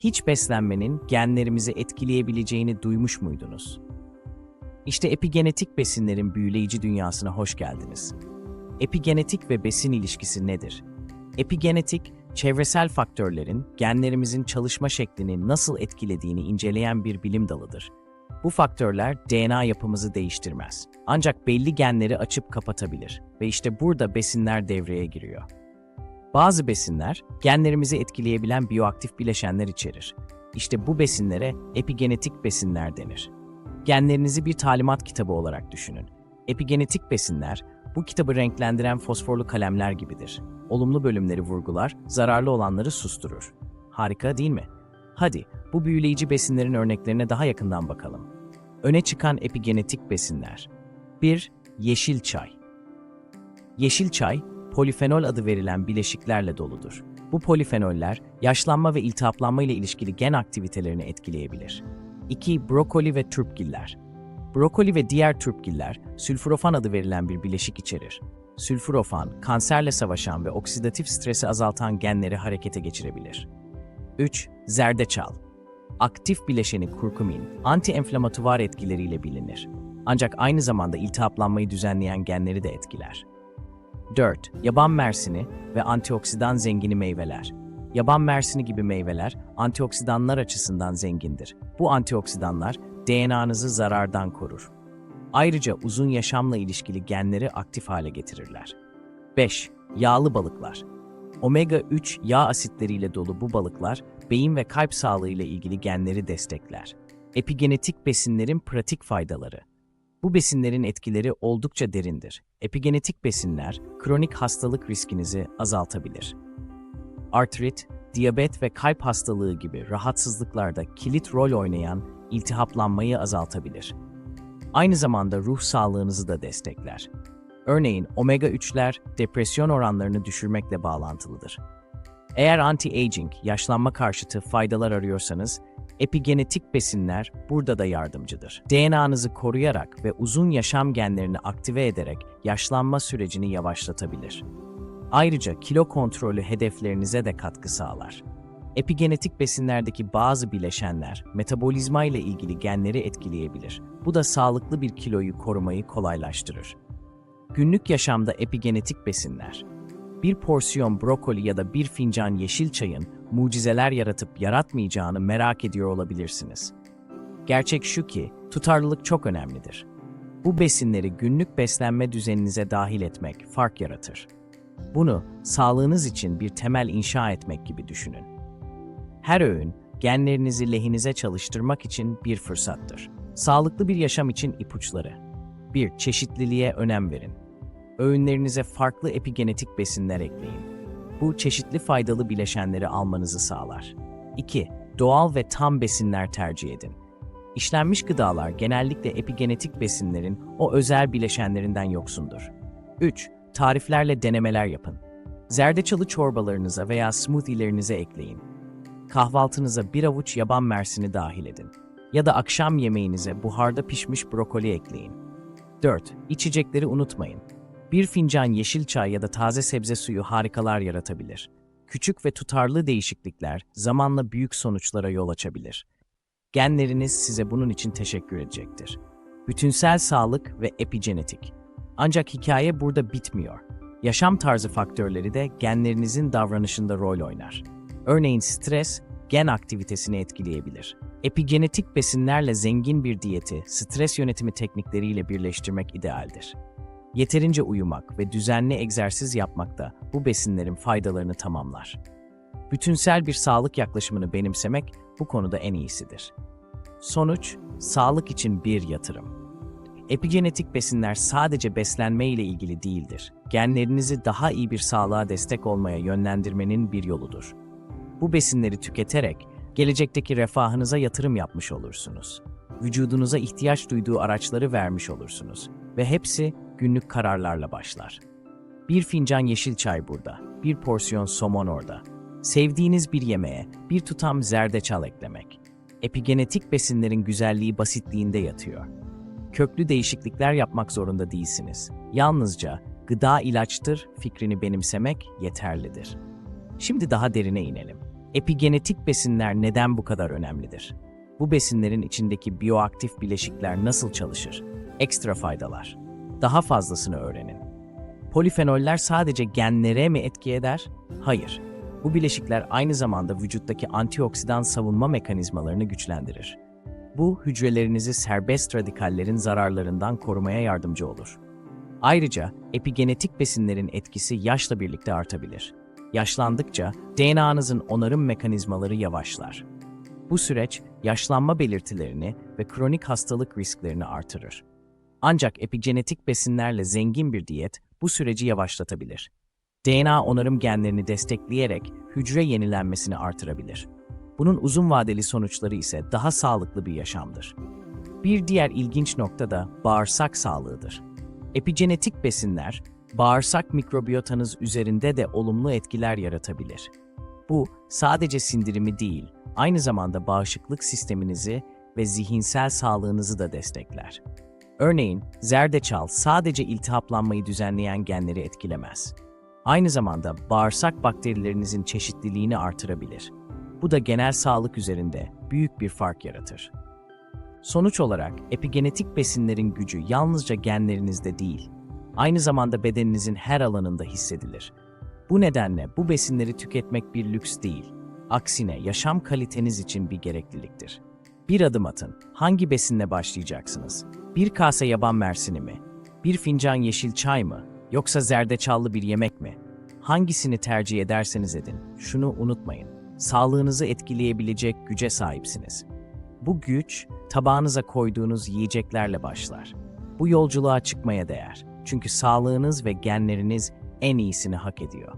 Hiç beslenmenin genlerimizi etkileyebileceğini duymuş muydunuz? İşte epigenetik besinlerin büyüleyici dünyasına hoş geldiniz. Epigenetik ve besin ilişkisi nedir? Epigenetik, çevresel faktörlerin genlerimizin çalışma şeklini nasıl etkilediğini inceleyen bir bilim dalıdır. Bu faktörler DNA yapımızı değiştirmez. Ancak belli genleri açıp kapatabilir ve işte burada besinler devreye giriyor. Bazı besinler genlerimizi etkileyebilen biyoaktif bileşenler içerir. İşte bu besinlere epigenetik besinler denir. Genlerinizi bir talimat kitabı olarak düşünün. Epigenetik besinler bu kitabı renklendiren fosforlu kalemler gibidir. Olumlu bölümleri vurgular, zararlı olanları susturur. Harika değil mi? Hadi bu büyüleyici besinlerin örneklerine daha yakından bakalım. Öne çıkan epigenetik besinler. 1. Yeşil çay. Yeşil çay, polifenol adı verilen bileşiklerle doludur. Bu polifenoller, yaşlanma ve iltihaplanma ile ilişkili gen aktivitelerini etkileyebilir. 2. Brokoli ve turpgiller. Brokoli ve diğer turpgiller, sülforofan adı verilen bir bileşik içerir. Sülforofan, kanserle savaşan ve oksidatif stresi azaltan genleri harekete geçirebilir. 3. Zerdeçal. Aktif bileşeni kurkumin, anti-enflamatuvar etkileriyle bilinir. Ancak aynı zamanda iltihaplanmayı düzenleyen genleri de etkiler. 4. Yaban mersini ve antioksidan zengini meyveler. Yaban mersini gibi meyveler antioksidanlar açısından zengindir. Bu antioksidanlar DNA'nızı zarardan korur. Ayrıca uzun yaşamla ilişkili genleri aktif hale getirirler. 5. Yağlı balıklar. Omega 3 yağ asitleriyle dolu bu balıklar beyin ve kalp sağlığı ile ilgili genleri destekler. Epigenetik besinlerin pratik faydaları. Bu besinlerin etkileri oldukça derindir. Epigenetik besinler kronik hastalık riskinizi azaltabilir. Artrit, diyabet ve kalp hastalığı gibi rahatsızlıklarda kilit rol oynayan iltihaplanmayı azaltabilir. Aynı zamanda ruh sağlığınızı da destekler. Örneğin omega 3'ler depresyon oranlarını düşürmekle bağlantılıdır. Eğer anti-aging, yaşlanma karşıtı faydalar arıyorsanız, epigenetik besinler burada da yardımcıdır. DNA'nızı koruyarak ve uzun yaşam genlerini aktive ederek yaşlanma sürecini yavaşlatabilir. Ayrıca kilo kontrolü hedeflerinize de katkı sağlar. Epigenetik besinlerdeki bazı bileşenler metabolizma ile ilgili genleri etkileyebilir. Bu da sağlıklı bir kiloyu korumayı kolaylaştırır. Günlük yaşamda epigenetik besinler. Bir porsiyon brokoli ya da bir fincan yeşil çayın mucizeler yaratıp yaratmayacağını merak ediyor olabilirsiniz. Gerçek şu ki, tutarlılık çok önemlidir. Bu besinleri günlük beslenme düzeninize dahil etmek fark yaratır. Bunu sağlığınız için bir temel inşa etmek gibi düşünün. Her öğün genlerinizi lehinize çalıştırmak için bir fırsattır. Sağlıklı bir yaşam için ipuçları. 1. Çeşitliliğe önem verin. Öğünlerinize farklı epigenetik besinler ekleyin. Bu çeşitli faydalı bileşenleri almanızı sağlar. 2. Doğal ve tam besinler tercih edin. İşlenmiş gıdalar genellikle epigenetik besinlerin o özel bileşenlerinden yoksundur. 3. Tariflerle denemeler yapın. Zerdeçalı çorbalarınıza veya smoothie'lerinize ekleyin. Kahvaltınıza bir avuç yaban mersini dahil edin. Ya da akşam yemeğinize buharda pişmiş brokoli ekleyin. 4. İçecekleri unutmayın. Bir fincan yeşil çay ya da taze sebze suyu harikalar yaratabilir. Küçük ve tutarlı değişiklikler zamanla büyük sonuçlara yol açabilir. Genleriniz size bunun için teşekkür edecektir. Bütünsel sağlık ve epigenetik. Ancak hikaye burada bitmiyor. Yaşam tarzı faktörleri de genlerinizin davranışında rol oynar. Örneğin stres, gen aktivitesini etkileyebilir. Epigenetik besinlerle zengin bir diyeti, stres yönetimi teknikleriyle birleştirmek idealdir. Yeterince uyumak ve düzenli egzersiz yapmak da bu besinlerin faydalarını tamamlar. Bütünsel bir sağlık yaklaşımını benimsemek bu konuda en iyisidir. Sonuç, sağlık için bir yatırım. Epigenetik besinler sadece beslenme ile ilgili değildir. Genlerinizi daha iyi bir sağlığa destek olmaya yönlendirmenin bir yoludur. Bu besinleri tüketerek gelecekteki refahınıza yatırım yapmış olursunuz. Vücudunuza ihtiyaç duyduğu araçları vermiş olursunuz ve hepsi günlük kararlarla başlar. Bir fincan yeşil çay burada, bir porsiyon somon orada. Sevdiğiniz bir yemeğe bir tutam zerdeçal eklemek. Epigenetik besinlerin güzelliği basitliğinde yatıyor. Köklü değişiklikler yapmak zorunda değilsiniz. Yalnızca gıda ilaçtır fikrini benimsemek yeterlidir. Şimdi daha derine inelim. Epigenetik besinler neden bu kadar önemlidir? Bu besinlerin içindeki bioaktif bileşikler nasıl çalışır? Ekstra faydalar. Daha fazlasını öğrenin. Polifenoller sadece genlere mi etki eder? Hayır. Bu bileşikler aynı zamanda vücuttaki antioksidan savunma mekanizmalarını güçlendirir. Bu, hücrelerinizi serbest radikallerin zararlarından korumaya yardımcı olur. Ayrıca epigenetik besinlerin etkisi yaşla birlikte artabilir. Yaşlandıkça DNA'nızın onarım mekanizmaları yavaşlar. Bu süreç yaşlanma belirtilerini ve kronik hastalık risklerini artırır. Ancak epigenetik besinlerle zengin bir diyet bu süreci yavaşlatabilir. DNA onarım genlerini destekleyerek hücre yenilenmesini artırabilir. Bunun uzun vadeli sonuçları ise daha sağlıklı bir yaşamdır. Bir diğer ilginç nokta da bağırsak sağlığıdır. Epigenetik besinler, bağırsak mikrobiyotanız üzerinde de olumlu etkiler yaratabilir. Bu, sadece sindirimi değil, aynı zamanda bağışıklık sisteminizi ve zihinsel sağlığınızı da destekler. Örneğin, zerdeçal sadece iltihaplanmayı düzenleyen genleri etkilemez. Aynı zamanda bağırsak bakterilerinizin çeşitliliğini artırabilir. Bu da genel sağlık üzerinde büyük bir fark yaratır. Sonuç olarak epigenetik besinlerin gücü yalnızca genlerinizde değil, aynı zamanda bedeninizin her alanında hissedilir. Bu nedenle bu besinleri tüketmek bir lüks değil, aksine yaşam kaliteniz için bir gerekliliktir. Bir adım atın. Hangi besinle başlayacaksınız? Bir kase yaban mersini mi? Bir fincan yeşil çay mı? Yoksa zerdeçallı bir yemek mi? Hangisini tercih ederseniz edin, şunu unutmayın. Sağlığınızı etkileyebilecek güce sahipsiniz. Bu güç, tabağınıza koyduğunuz yiyeceklerle başlar. Bu yolculuğa çıkmaya değer. Çünkü sağlığınız ve genleriniz en iyisini hak ediyor.